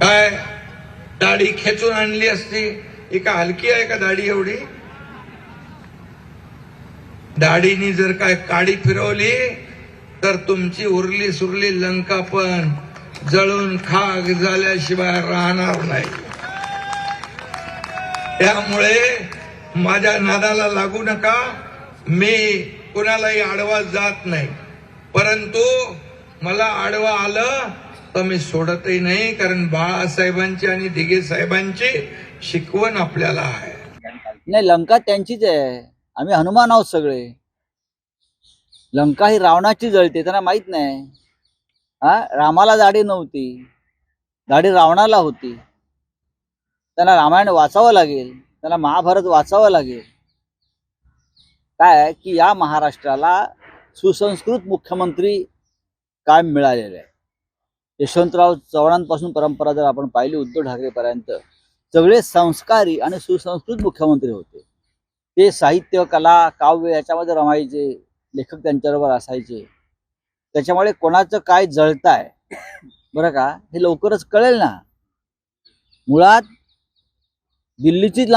काय? दाढी खेचून आणली असती. ही का हलकी आहे का दाढी एवढी? दाढीनी जर काय काडी फिरवली तर तुमची उरली सुरली लंका पण जळून खाक झाल्याशिवाय राहणार नाही. त्यामुळे माझ्या नादाला लागू नका. मी कुणालाही आडवा जात नाही. परंतु मला आडवा आलं तर मी सोडतही नाही कारण बाळासाहेबांची आणि दिघे साहेबांची शिकवण आपल्याला आहे. नाही लंका त्यांचीच आहे. आम्ही हनुमान आहोत सगळे. लंका ही रावणाची जळते त्यांना माहीत नाही. हा? रामाला दाढी नव्हती. दाढी रावणाला होती. त्यांना रामायण वाचावं लागेल. त्यांना महाभारत वाचावं लागेल. काय? आहे की या महाराष्ट्राला सुसंस्कृत मुख्यमंत्री काय मिळालेले आहे यशवंतराव चव्हाणांपासून परंपरा जर आपण पाहिली उद्धव ठाकरेपर्यंत सगळे संस्कारी आणि सुसंस्कृत मुख्यमंत्री होते. ते साहित्य कला काव्य याच्यामध्ये रमायचे लेखक त्यांच्याबरोबर असायचे. त्याच्यामुळे कोणाचं काय जळताय बरं का हे लवकरच कळेल ना. मुळात दिल्लीचीच